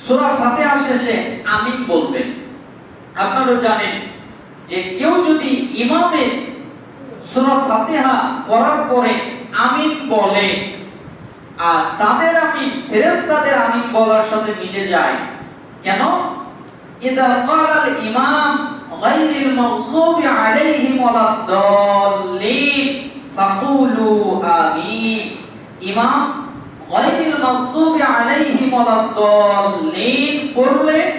সূরা ফাতিহা শেষে আমিন বলবেন। আপনারা জানেন যে কেউ যদি ইমামের সূরা ফাতিহা পড়ার পরে আমিন বলে আর তাদের আমিন, ফেরেশতাদের আমিন বলার সাথে মিলে যায়, কেন? ইদা ক্বালাল ইমাম গায়রিল মাগদুবি আলাইহিম ওয়ালাদ-দাল্লিন ফাকুলু আমিন। ইমাম গায়রিল মাগদুবি আলাইহিম ওয়ালাদ-দাল্লিন পড়লে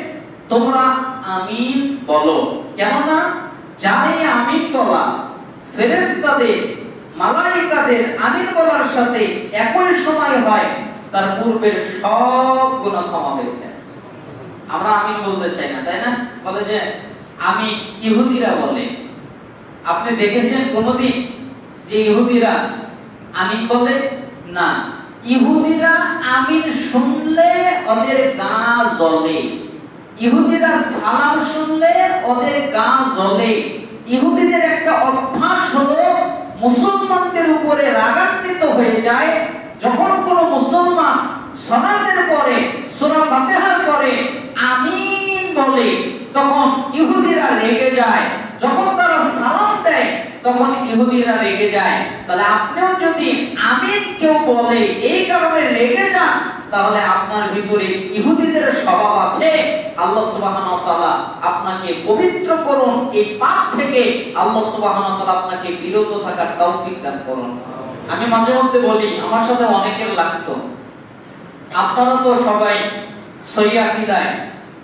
তোমরা আমিন বলো। কেননা জানে আমিন বলা, ফেরেশতাদের, মালাইকাদের আমিন বলার সাথে একই সময় হয়, তার পূর্বের সব গুনাহ ক্ষমা হয়ে যায়। আমরা আমিন বলতে চাই না, তাই না? বলে যে আমি ইহুদিরা বলে। আপনি দেখেছেন কোনদিন যে ইহুদিরা আমিন বলে? না। ইহুদিরা আমিন শুনলে ওদের গা জ্বলে। ইহুদিরা সালাম শুনলে ওদের গা জ্বলে। ইহুদিদের একটা অভ্যাস হলো, মুসলমানদের উপরে রাগান্বিত হয়ে যায়। যখন কোন মুসলমান সালাতের পরে, সূরা ফাতিহার পরে আমিন বলে, তখন ইহুদিরা রেগে যায়। যখন তারা সালাম দেয়, তখন ইহুদিরা রেগে যায়। তাহলে আপনিও যদি আমিন কেউ বলে এই কারণে রেগে যান, তাহলে আপনার ভিতরে ইহুদিদের স্বভাব আছে। আল্লাহ আপনাকে পবিত্র করুন, এই পাপ থেকে আল্লাহ আপনাকে বিরত থাকার তৌফিক দান করুন। আমি মাঝে মধ্যে বলি, আমার সাথে অনেকের লাগতো। আপনারা তো সবাই সহি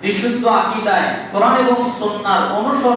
বিশুদ্ধ আকীদায়, কোরআন এবং সুন্নাহর অনুসরণ